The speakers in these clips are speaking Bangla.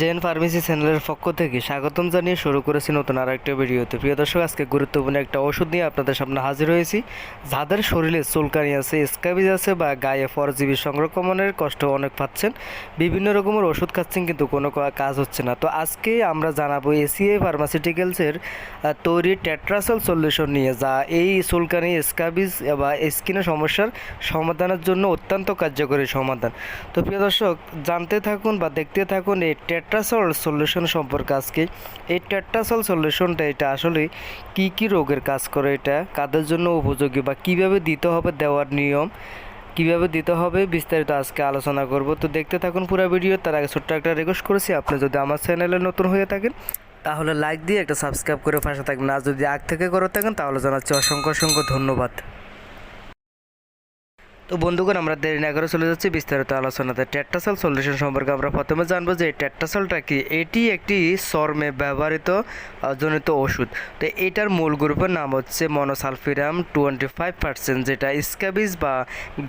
জেন ফার্মেসি চ্যানেলের পক্ষ থেকে স্বাগতম জানিয়ে শুরু করেছি নতুন আর একটা ভিডিওতে। প্রিয় দর্শক, আজকে গুরুত্বপূর্ণ একটা ওষুধ নিয়ে আপনাদের সামনে হাজির হয়েছি। যাদের শরীরে চুলকানি আছে, স্কাবিজ আছে বা গায়ে পরজীবী সংরক্ষণের কষ্ট অনেক পাচ্ছেন, বিভিন্ন রকমের ওষুধ খাচ্ছেন কিন্তু কোনো কাজ হচ্ছে না। তো আজকে আমরা জানাব এসিএ ফার্মাসিউটিক্যালসের তৈরি টেট্রাসল সলিউশন নিয়ে, যা এই চুলকানি, স্কাবিজ বা স্কিনের সমস্যার সমাধানের জন্য অত্যন্ত কার্যকরী সমাধান। তো প্রিয় দর্শক, জানতে থাকুন বা দেখতে থাকুন এই টেট্রাসল সলিউশন সম্পর্কে আজকে। এই টেট্রাসল সলিউশনটা এটা আসলে কি কি রোগের কাজ করে এটা? কাদের জন্য উপযোগী বা কীভাবে দিতে হবে দেওয়ার নিয়ম? কীভাবে দিতে হবে? বিস্তারিত আজকে আলোচনা করব। তো দেখতে থাকুন পুরো ভিডিও তার আগে ছোট্ট একটা রিকোয়েস্ট করেছি। আপনি যদি আমার চ্যানেলে নতুন হয়ে থাকেন, তাহলে লাইক দিয়ে একটা সাবস্ক্রাইব করে পাশে থাকবেন। আর যদি আগ থেকে করে থাকেন, তাহলে জানাচ্ছি অসংখ্য অসংখ্য ধন্যবাদ। তো বন্ধুগণ, আমরা দেরি না করে চলে যাচ্ছি। বিস্তারিত আলোচনাতে টেট্টাসল সলিউশন সম্পর্কে আমরা প্রথমে জানব যে এই টেট্টাসলটা কি? এটি একটি চর্মে ব্যবহৃত জনিত ওষুধ। তো এটার মূল গ্রুপের নাম হচ্ছে মনোসালফিরাম টোয়েন্টি ফাইভ পার্সেন্ট, যেটা স্ক্যাবিজ বা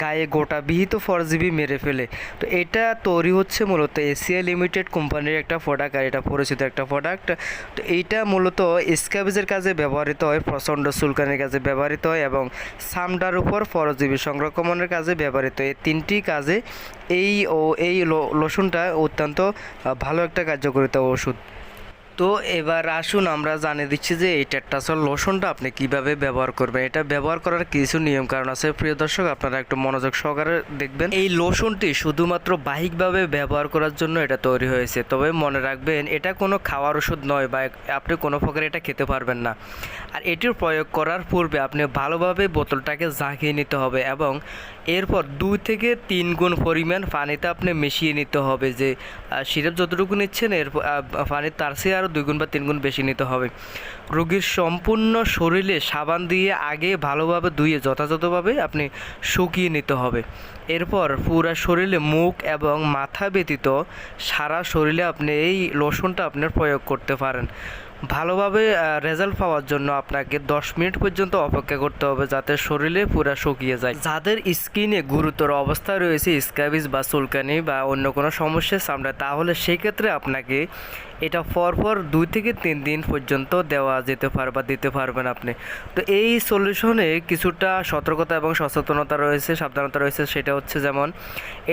গায়ে গোটা বিহিত পরজীবী মেরে ফেলে। তো এটা তৈরি হচ্ছে মূলত এশিয়া লিমিটেড কোম্পানির একটা প্রোডাক্ট, আর এটা পরিচিত একটা প্রোডাক্ট। তো এইটা মূলত স্ক্যাবিজের কাজে ব্যবহৃত হয়, প্রচণ্ড চুলকানির কাজে ব্যবহৃত হয় এবং সামডার উপর পরজীবী সংরক্ষণের কাজে ব্যবহৃত। এই তিনটি কাজে এই ও এই লো- লোশনটা অত্যন্ত ভালো একটা কার্যকরিতা ওষুধ। তো এবার আসুন আমরা জানিয়ে দিচ্ছি যে এই টেট্টাসল লোশনটা আপনি কীভাবে ব্যবহার করবেন। এটা ব্যবহার করার কিছু নিয়ম কারণ আছে। প্রিয় দর্শক, আপনারা একটু মনোযোগ সহকারে দেখবেন। এই লোশনটি শুধুমাত্র বাহিকভাবে ব্যবহার করার জন্য এটা তৈরি হয়েছে। তবে মনে রাখবেন, এটা কোনো খাওয়ার ওষুধ নয় বা আপনি কোনো প্রকার এটা খেতে পারবেন না। আর এটির প্রয়োগ করার পূর্বে আপনি ভালোভাবে বোতলটাকে ঝাঁকিয়ে নিতে হবে এবং এরপর দুই থেকে তিন গুণ পরিমাণ পানিতে আপনি মিশিয়ে নিতে হবে যে সিরাপ যতটুকু নিচ্ছেন, এর পানি তার চেয়ে আরও দুই গুণ বা তিন গুণ বেশি নিতে হবে। রোগীর সম্পূর্ণ শরীরে সাবান দিয়ে আগে ভালোভাবে ধুয়ে যথাযথভাবে আপনি শুকিয়ে নিতে হবে। এরপর পুরা শরীরে মুখ এবং মাথা ব্যতীত সারা শরীরে আপনি এই লোশনটা আপনার প্রয়োগ করতে পারেন। ভালোভাবে রেজাল্ট পাওয়ার জন্য আপনাকে দশ মিনিট পর্যন্ত অপেক্ষা করতে হবে যাতে শরীরে পুরা শুকিয়ে যায়। যাদের স্কিনে গুরুতর অবস্থা রয়েছে স্ক্যাবিজ বা চুলকানি বা অন্য কোনো সমস্যা সামনে, তাহলে সেক্ষেত্রে আপনাকে এটা পরপর দুই থেকে তিন দিন পর্যন্ত দেওয়া যেতে পারে বা দিতে পারবেন আপনি। তো এই সলিউশনে কিছুটা সতর্কতা এবং সচেতনতা রয়েছে, সাবধানতা রয়েছে, সেটা হচ্ছে যেমন,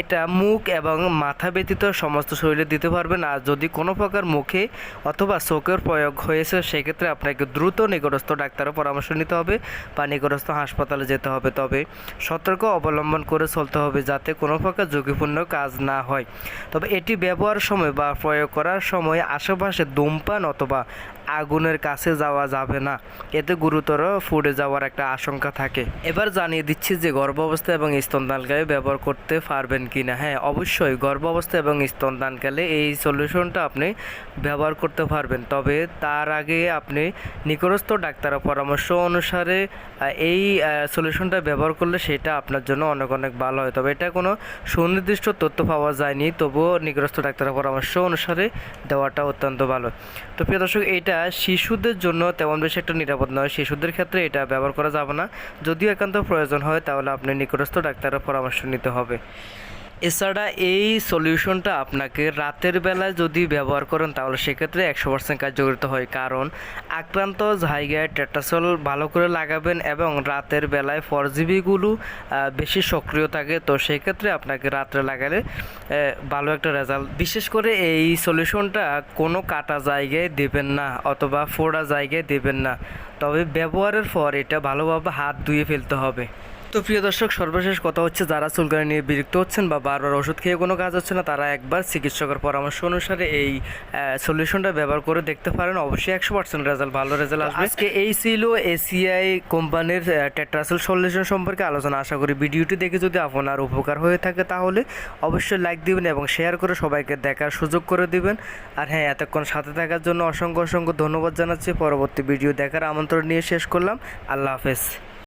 এটা মুখ এবং মাথা ব্যতীত সমস্ত শরীরে দিতে পারবেন। আর যদি কোনো প্রকার মুখে অথবা চোখের প্রয়োগ হয়েছে, সেক্ষেত্রে আপনাকে দ্রুত নিকটস্থ ডাক্তারের পরামর্শ নিতে হবে বা নিকটস্থ হাসপাতালে যেতে হবে। তবে সতর্ক অবলম্বন করে চলতে হবে যাতে কোনো প্রকার ঝুঁকিপূর্ণ কাজ না হয়। তবে এটি ব্যবহার সময় বা প্রয়োগ করার সময় আশেপাশে ধূমপান অথবা আগুনের কাছে যাওয়া যাবে না। এতে গুরুতর ফুটে যাওয়ার একটা আশঙ্কা থাকে। এবার জানিয়ে দিচ্ছি যে গর্ভাবস্থা এবং স্তনদানকালে ব্যবহার করতে পারবেন কি না হ্যাঁ অবশ্যই গর্ভাবস্থা এবং স্তনদানকালে এই সলিউশনটা আপনি ব্যবহার করতে পারবেন। তবে তার আগে আপনি নিকটস্থ ডাক্তারের পরামর্শ অনুসারে এই সলিউশনটা ব্যবহার করলে সেটা আপনার জন্য অনেক অনেক ভালো হয়। তবে এটা কোনো সুনির্দিষ্ট তথ্য পাওয়া যায়নি। তবুও নিকটস্থ ডাক্তারের পরামর্শ অনুসারে দেওয়াটা অত্যন্ত ভালো। তো প্রিয় দর্শক এটা শিশুদের জন্য তেমন বেশি একটা নিরাপদ নয়। শিশুদের ক্ষেত্রে এটা ব্যবহার করা যাবে না। যদিও একান্ত প্রয়োজন হয়, তাহলে আপনি নিকটস্থ ডাক্তারের পরামর্শ নিতে হবে। এছাড়া এই সলিউশনটা আপনাকে রাতের বেলায় যদি ব্যবহার করেন, তাহলে সেক্ষেত্রে একশো পার্সেন্ট কার্যকরিত হয়। কারণ আক্রান্ত জায়গায় টেটাসল ভালো করে লাগাবেন এবং রাতের বেলায় পরজীবীগুলো বেশি সক্রিয় থাকে, তো সেক্ষেত্রে আপনাকে রাত্রে লাগালে ভালো একটা রেজাল্ট বিশেষ করে এই সলিউশনটা কোনো কাটা জায়গায় দেবেন না, অথবা ফোড়া জায়গায় দেবেন না। তবে ব্যবহারের পর এটা ভালোভাবে হাত ধুয়ে ফেলতে হবে। তো প্রিয় দর্শক সর্বশেষ কথা হচ্ছে যারা চুলকানি নিয়ে বিরক্ত হচ্ছেন বা বারবার ওষুধ খেয়ে কোনো কাজ হচ্ছে না তারা একবার চিকিৎসকের পরামর্শ অনুসারে এই সলিউশনটা ব্যবহার করে দেখতে পারেন। অবশ্যই একশো পার্সেন্ট রেজাল্ট ভালো রেজাল্ট আসবে। আজকে এই ছিল এসিআই কোম্পানির টেট্রাসেল সলিউশন সম্পর্কে আলোচনা। আশা করি ভিডিওটি দেখে যদি আপনার উপকার হয়ে থাকে তাহলে অবশ্যই লাইক দিবেন এবং শেয়ার করে সবাইকে দেখার সুযোগ করে দিবেন। আর হ্যাঁ এতক্ষণ সাথে থাকার জন্য অসংখ্য অসংখ্য ধন্যবাদ জানাচ্ছি। পরবর্তী ভিডিও দেখার আমন্ত্রণ নিয়ে শেষ করলাম। আল্লাহ হাফেজ।